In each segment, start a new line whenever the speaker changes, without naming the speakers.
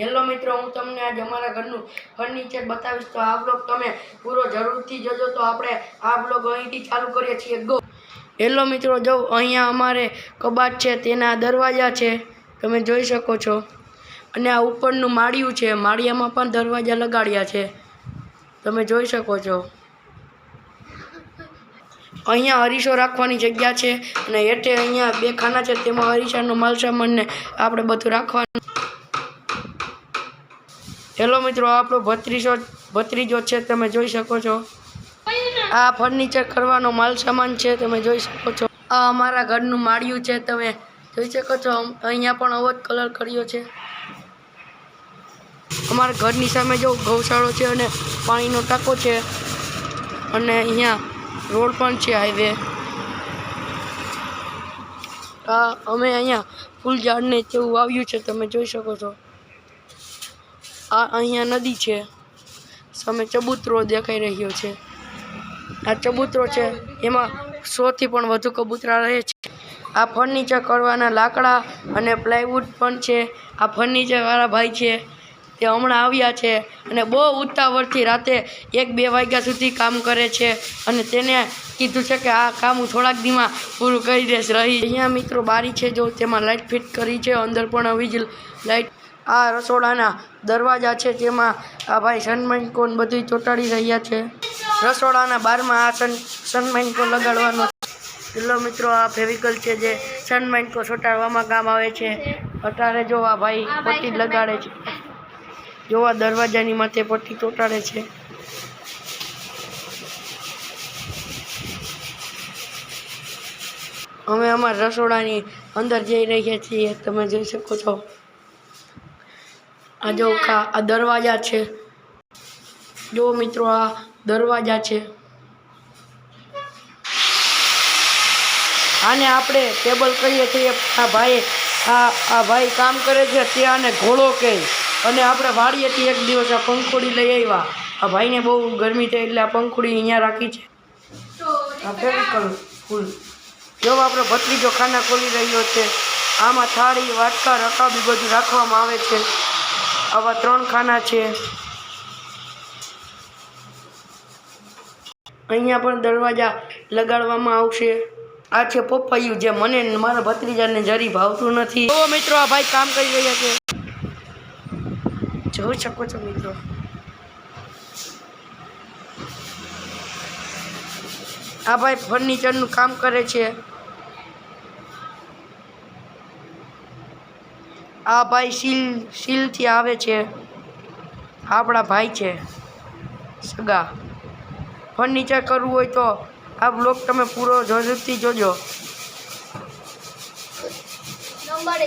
Hello મિત્રો, હું તમને આજે અમારા ઘરનું ફર્નિચર બતાવીશ. તો આ બ્લોગ તમે પૂરો જરૂરથી જોજો. તો આપણે આ બ્લોગ અહીંથી ચાલુ કરીએ છીએ. ગો હેલો મિત્રો, જો અહીંયા અમારે કબાટ છે, તેના દરવાજા છે. તમે જોઈ શકો છો. અને આ ઉપરનું માળિયું છે. માળિયામાં પણ દરવાજા લગાડ્યા છે. તમે જોઈ શકો છો. અહીંયા અરીસો રાખવાની જગ્યા છે. અને હેઠે અહીંયા બે ખાના છે. તેમાં અરીસાનો માલસામાનને આપણે બધું રાખવાનું. હેલો મિત્રો, આપણો ભત્રીસો ભત્રીજો છે, તમે જોઈ શકો છો. આ ફર્નિચર કરવાનો માલ સામાન છે, તમે જોઈ શકો છો. આ અમારા ઘરનું માળિયું છે, તમે જોઈ શકો છો. અહીંયા પણ અવધ કલર કર્યો છે. અમારા ઘરની સામે જો ગૌશાળો છે અને પાણીનો ટાંકો છે. અને અહીંયા રોડ પણ છે હાઈવે. અમે અહીંયા ફૂલ ઝાડને જેવું વાવ્યું છે, તમે જોઈ શકો છો. આ અહીંયા નદી છે. સામે ચબૂતરો દેખાઈ રહ્યો છે. આ ચબૂતરો છે, એમાં સોથી પણ વધુ કબૂતરા રહે છે. આ ફર્નિચર કરવાના લાકડા અને પ્લાયવુડ પણ છે. આ ફર્નિચરવાળા ભાઈ છે, તે હમણાં આવ્યા છે અને બહુ ઉતાવળથી રાતે એક બે વાગ્યા સુધી કામ કરે છે અને તેને કીધું છે કે આ કામ હું થોડાક દીમાં પૂરું કરી દઈશ. રહી. અહીંયા મિત્રો બારી છે, જો તેમાં લાઇટ ફિટ કરી છે, અંદર પણ વીજ લાઇટ આ રસોડાના દરવાજા છે તેમાં આ ભાઈ સનમાઇન બધી ચોંટાડી રહ્યા છે. રસોડાના બારમાં આ સન સનમાઇન લગાડવાનો પેલો મિત્રો, આ ફેવિકલ છે જે સનમાઇન ચોટાડવામાં કામ આવે છે. અત્યારે જો આ ભાઈ પટ્ટી લગાડે છે. જો આ દરવાજાની માથે પટ્ટી ચોંટાડે છે. અમે અમારા રસોડાની અંદર જઈ રહ્યા છીએ. તમે જોઈ શકો છો. આ જો આ દરવાજા છે. જો મિત્રો, આ દરવાજા છે. આને આપણે ટેબલ કહીએ છીએ, આ ભાઈ, આ આ ભાઈ કામ કરે છે તે આને ઘોડો કહે અને આપણે વાડીએથી એક દિવસ આ પંખોડી લઈ આવ્યા. આ ભાઈને બહુ ગરમી થઈ એટલે આ પંખોડી અહીંયા રાખી છે. આ ફેવિકલ ફૂલ જો આપણે ભત્રીજો ખાના ખોલી રહ્યો છે. આમાં થાળી, વાટકા, રકાબી બધું રાખવામાં આવે છે. આવા ત્રણ ખાના છે. અહીંયા પણ દરવાજા લગાડવામાં આવશે. આ છે પપ્પાયું જે મને મારા ભત્રીજાને જરી ભાવતું નથી. તો મિત્રો, આ ભાઈ કામ કરી રહ્યા છે. જોઈ શકો છો મિત્રો. આ ભાઈ ફર્નિચરનું કામ કરે છે. આ ભાઈ સીલ શીલથી આવે છે. આપણા ભાઈ છે. સગા. ફર્નિચર કરવું હોય તો આ બ્લોગ તમે પૂરો જરૂરથી જોજો.
નંબર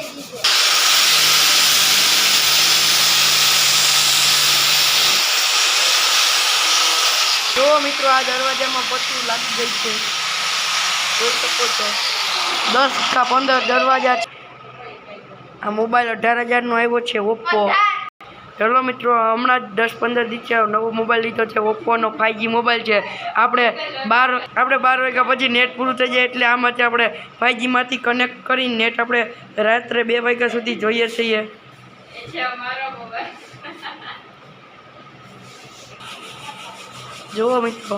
જો મિત્રો આ દરવાજામાં પછી લાગી ગઈ છે. જોઈ શકો છો. દસ કા પંદર દરવાજા છે. આ મોબાઈલ અઢાર હજારનો આવ્યો છે, ઓપ્પો. ચલો મિત્રો, હમણાં જ દસ પંદર દિવસે નવો મોબાઈલ લીધો છે, ઓપ્પોનો ફાઇવજી મોબાઈલ છે. આપણે બાર આપણે બાર વાગ્યા પછી નેટ પૂરું થઈ જાય એટલે આમાંથી આપણે ફાઇવજીમાંથી કનેક્ટ કરીને નેટ આપણે રાત્રે બે વાગ્યા સુધી જોઈએ છીએ. જુઓ મિત્રો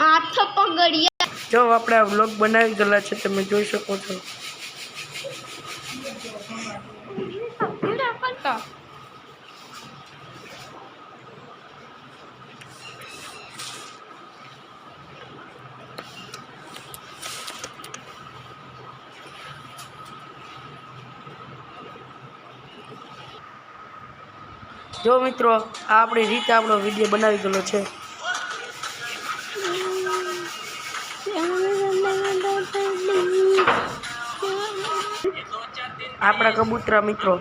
હાથ પગડિયા.
જો આપણે આ વ્લોગ બનાવી ગયેલા છે તમે જોઈ શકો છો. જો મિત્રો, આ આપણી રીતે આપણો વીડિયો બનાવી ગયેલો છે. આપણા કબૂતર મિત્રો.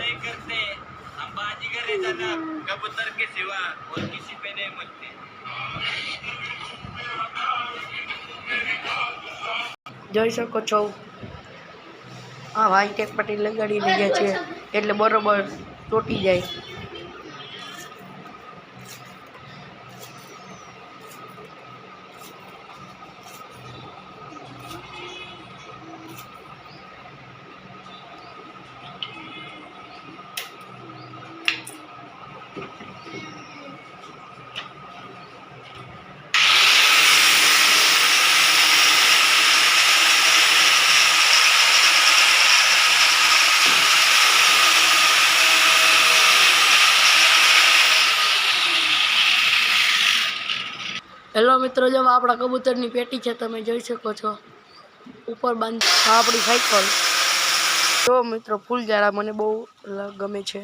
જોઈ શકો છો. હા ભાઈ ટેક પટેલ લગાડી રહ્યા છે, એટલે બરોબર તૂટી જાય. હેલો મિત્રો, જો આપણા કબૂતરની પેટી છે, તમે જોઈ શકો છો. ઉપર બાંધ આપણી સાયકલ. જો મિત્રો, ફૂલઝાડા મને બહુ ગમે છે.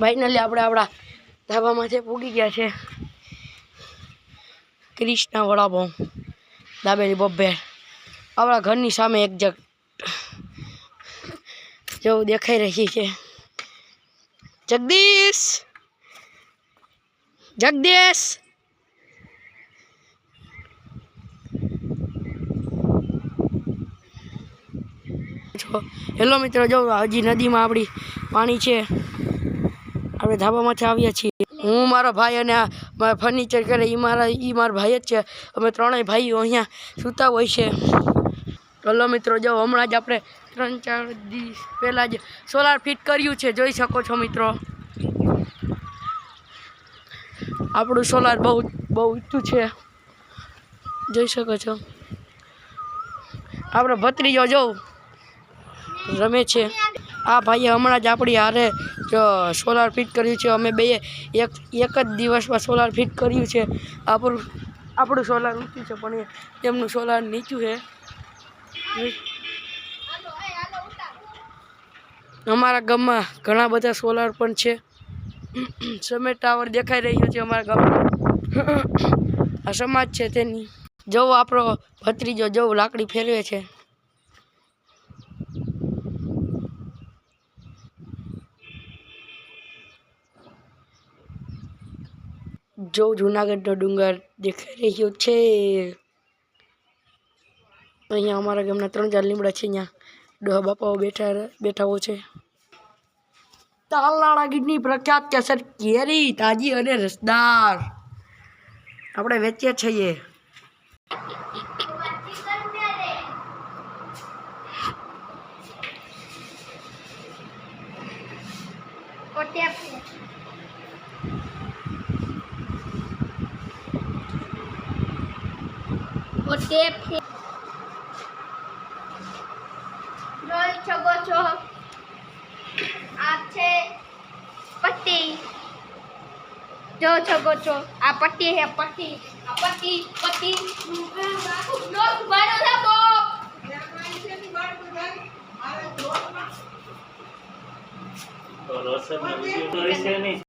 ફાઇનલી આપણે આપણા ધાબામાંથી પૂગી ગયા છે. ક્રિષ્ના વડાપાઉં દાબેલી બબ્બે. આપણા ઘરની સામે એક જગ જેવું દેખાઈ રહી છે. જગદીશ! જગદીશ! હેલો મિત્રો, જો, હજી નદીમાં આપણી પાણી છે. આપણે ધાબામાંથી આવ્યા છીએ. હું, મારો ભાઈ અને મારા ફર્નિચર કરે એ મારા એ મારા ભાઈ જ છે. અમે ત્રણેય ભાઈઓ અહીંયા સૂતા હોય છે. હલો મિત્રો, જો હમણાં જ આપણે ત્રણ ચાર દિવસ પહેલાં જ સોલાર ફિટ કર્યું છે, જોઈ શકો છો મિત્રો. આપણું સોલાર બહુ બહુ ઊંચું છે. જોઈ શકો છો. આપણે ભત્રીજો જોઉં રમે છે. આ ભાઈએ હમણાં જ આપણી હારે જો સોલાર ફિટ કર્યું છે. અમે બે એક એક જ દિવસમાં સોલાર ફિટ કર્યું છે. આપણું આપણું સોલાર ઊંચું છે, પણ તેમનું સોલાર નીચું છે. અમારા ગામમાં ઘણા બધા સોલાર પણ છે. સમેટ ટાવર દેખાઈ રહ્યો છે અમારા ગામમાં. આ સમાજ છે તેની. જવું આપણો ભત્રીજો જવું લાકડી ફેરવે છે. જો જુનાગઢનો ડુંગર દેખાઈ રહ્યો છે. અહીંયા અમારા ગામના ત્રણ ચાર લીમડા છે અહીંયા ડોહા બાપાઓ બેઠા બેઠાઓ છે. તાલનાળા ગીરની પ્રખ્યાત કેસર કેરી, તાજી અને રસદાર. આપણે વેચીએ છીએ.
ટેપ છે જોઈ શકો છો આ છે પટ્ટી. જો શકો છો આ પટ્ટી છે પટ્ટી. આ પટ્ટી પટ્ટી. લોક બારો છે બો
તો વીડિયો નહીં.